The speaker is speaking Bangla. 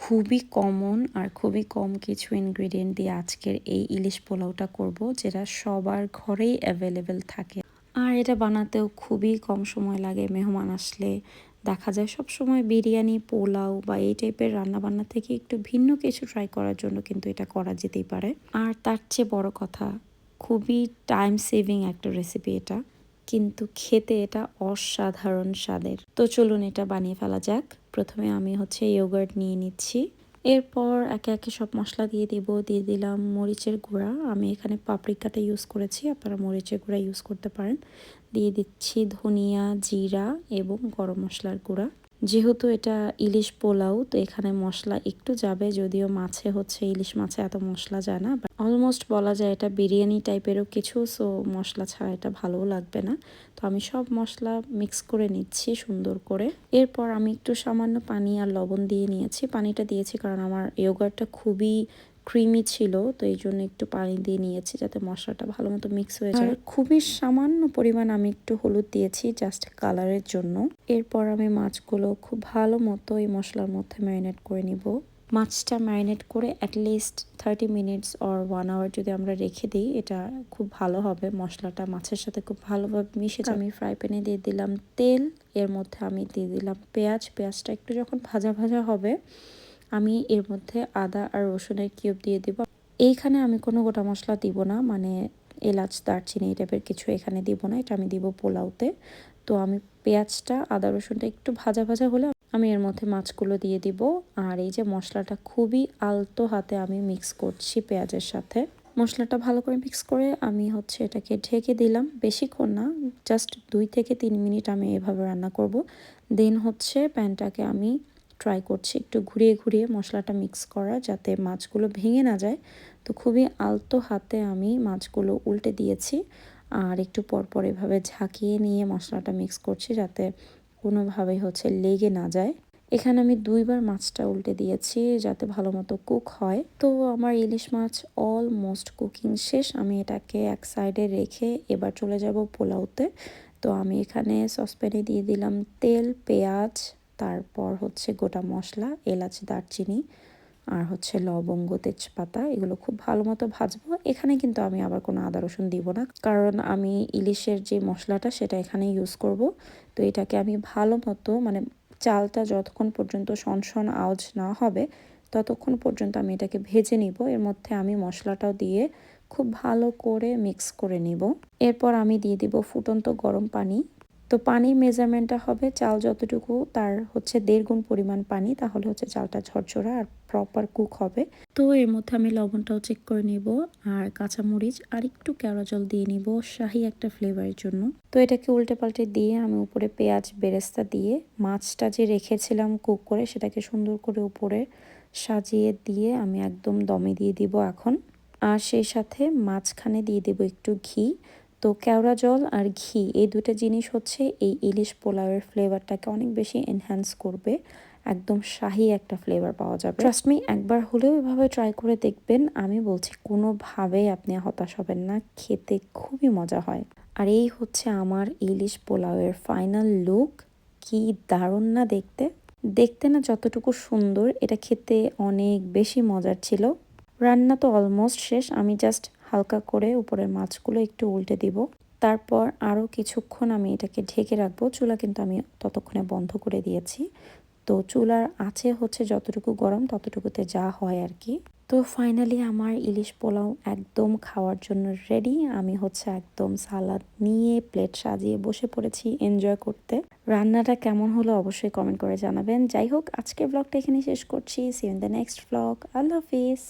খুবই কমন আর খুবই কম কিছু ইনগ্রিডিয়েন্ট দিয়ে আজকের এই ইলিশ পোলাওটা করব, যেটা সবার ঘরেই অ্যাভেলেবেল থাকে। আর এটা বানাতেও খুবই কম সময় লাগে, মেহমান আসলে দেখা যায় সব সময় বিরিয়ানি, পোলাও বা এই টাইপের রান্নাবান্না থেকে একটু ভিন্ন কিছু ট্রাই করার জন্য কিন্তু এটা করা যেতেই পারে। আর তার চেয়ে বড় কথা, খুবই টাইম সেভিং একটা রেসিপি এটা। কিন্তু খেতে এটা অসাধারণ স্বাদের। তো চলুন এটা বানিয়ে ফেলা যাক। প্রথমে আমি হচ্ছে ইয়োগার্ট নিয়ে নিচ্ছি। এরপর একে একে সব মশলা দিয়ে দিব। দিয়ে দিলাম মরিচের গুঁড়া। আমি এখানে পাপরিকাটা ইউজ করেছি। আপনারা মরিচের গুঁড়া ইউজ করতে পারেন। দিয়ে দিচ্ছি ধনিয়া, জিরা এবং গরম মশলার গুঁড়া। যেহেতু এটা ইলিশ পোলাও, তো এখানে মশলা একটু যাবে, যদিও মাছে হচ্ছে, ইলিশ মাছে এত মশলা যায় না অলমোস্ট বলা যায় এটা বিরিয়ানি টাইপেরও কিছু সো মশলা ছাড়া এটা ভালোও লাগবে না। তো আমি সব মশলা মিক্স করে নিচ্ছি সুন্দর করে। এরপর আমি একটু সামান্য পানি আর লবণ দিয়ে নিয়েছি। পানিটা দিয়েছি কারণ আমার ইয়োগারটা খুবই ক্রিমি ছিল, তো এই জন্য একটু পানি দিয়ে নিয়েছি যাতে মশলাটা ভালো মতো মিক্স হয়ে যায়। খুবই সামান্য পরিমাণ আমি একটু হলুদ দিয়েছি জাস্ট কালারের জন্য। এরপর আমি মাছগুলো খুব ভালো মতো এই মশলার মধ্যে ম্যারিনেট করে নিব। মাছটা ম্যারিনেট করে at least thirty minutes or one hour যদি আমরা রেখে দিই, এটা খুব ভালো হবে। মশলাটা মাছের সাথে খুব ভালোভাবে মিশে আমি ফ্রাই প্যানে দিয়ে দিলাম তেল, এর মধ্যে আমি দিয়ে দিলাম পেঁয়াজ। পেঁয়াজটা একটু যখন ভাজা ভাজা হবে আমি এর মধ্যে আদা আর রসুনের কিউব দিয়ে দিব। এইখানে আমি কোনো গোটা মশলা দিব না মানে এলাচ, দারচিনি এই টাইপের কিছু এখানে দিব না, এটা আমি দিব পোলাওতে। তো আমি পেঁয়াজটা, আদা, রসুনটা একটু ভাজা ভাজা হলে আমি এর মধ্যে মাছগুলো দিয়ে দিব। আর এই যে মশলাটা খুবই আলতো হাতে আমি মিক্স করছি পেঁয়াজের সাথে। মশলাটা ভালো করে মিক্স করে আমি হচ্ছে এটাকে ঢেকে দিলাম। বেশিক্ষণ না জাস্ট দুই থেকে তিন মিনিট আমি এভাবে রান্না করব। দেন হচ্ছে প্যানটাকে আমি ট্রাই করছি একটু ঘুরিয়ে ঘুরিয়ে মশলাটা মিক্স করা যাতে মাছগুলো ভেঙে না যায়। তো খুবই আলতো হাতে আমি মাছগুলো উল্টে দিয়েছি আর একটু পরপর এভাবে ঝাঁকিয়ে নিয়ে মশলাটা মিক্স করছি যাতে কোনোভাবেই হচ্ছে লেগে না যায়। এখানে আমি দুইবার মাছটা উল্টে দিয়েছি যাতে ভালো মতো কুক হয়। তো আমার ইলিশ মাছ অলমোস্ট কুকিং শেষ। আমি এটাকে এক সাইডে রেখে এবার চলে যাব পোলাওতে। তো আমি এখানে সসপ্যানে দিয়ে দিলাম তেল, পেঁয়াজ তারপর হচ্ছে গোটা মশলা, এলাচ, দারচিনি আর হচ্ছে লবঙ্গ, তেজপাতা, এগুলো খুব ভালো মতো ভাজবো। এখানে কিন্তু আমি আবার কোনো আদা, রসুন দিব না। কারণ আমি ইলিশের যে মশলাটা, সেটা এখানে ইউজ করব। তো এটাকে আমি ভালো মতো মানে চালটা যতক্ষণ পর্যন্ত সনসন আওয়াজ না হবে, ততক্ষণ পর্যন্ত আমি এটাকে ভেজে নিব। এর মধ্যে আমি মশলাটাও দিয়ে খুব ভালো করে মিক্স করে নিব। এরপর আমি দিয়ে দিব ফুটন্ত গরম পানি। তো পানির মেজারমেন্টটা হবে, চাল যতটুকু তার হচ্ছে দেড় গুণ পরিমাণ পানি, তাহলে হচ্ছে চালটা ঝরঝরা আর প্রপার কুক হবে। তো এর মধ্যে আমি লবণটাও চেক করে নিব আর কাঁচামরিচ আর একটু কেওড়া জল দিয়ে নিব শাহি একটা ফ্লেভারের জন্য। তো এটাকে উল্টে পাল্টে দিয়ে আমি উপরে পেঁয়াজ বেরেস্তা দিয়ে মাছটা যে রেখেছিলাম কুক করে, সেটাকে সুন্দর করে উপরে সাজিয়ে দিয়ে আমি একদম দমে দিয়ে দিব এখন। আর সেই সাথে মাঝখানে দিয়ে দেব একটু ঘি তো কেওড়া জল আর ঘি, এই দুটো জিনিস হচ্ছে এই ইলিশ পোলাওয়ের ফ্লেভারটাকে অনেক বেশি এনহ্যান্স করবে। একদম শাহি একটা ফ্লেভার পাওয়া যাবে। ট্রাস্ট মি একবার হলেও এভাবে ট্রাই করে দেখবেন। আমি বলছি, কোনোভাবেই আপনি হতাশ হবেন না, খেতে খুবই মজা হয়। আর এই হচ্ছে আমার ইলিশ পোলাওয়ের ফাইনাল লুক কি দারুণ না দেখতে। দেখতে না যতটুকু সুন্দর, এটা খেতে অনেক বেশি মজার ছিল। রান্না তো অলমোস্ট শেষ, আমি জাস্ট হালকা করে উপরের মাছগুলো একটু উল্টে দিব। তারপর আরও কিছুক্ষণ আমি এটাকে ঢেকে রাখব। চুলা কিন্তু আমি ততক্ষণে বন্ধ করে দিয়েছি। তো চুলার আছে হচ্ছে যতটুকু গরম ততটুকুতে যা হয় আর কি তো ফাইনালি আমার ইলিশ পোলাও একদম খাওয়ার জন্য রেডি আমি হচ্ছে একদম সালাদ নিয়ে প্লেট সাজিয়ে বসে পড়েছি এনজয় করতে। রান্নাটা কেমন হলো অবশ্যই কমেন্ট করে জানাবেন। যাই হোক, আজকের ব্লগটা এখানে শেষ করছি। See in the next blog Allah Hafiz.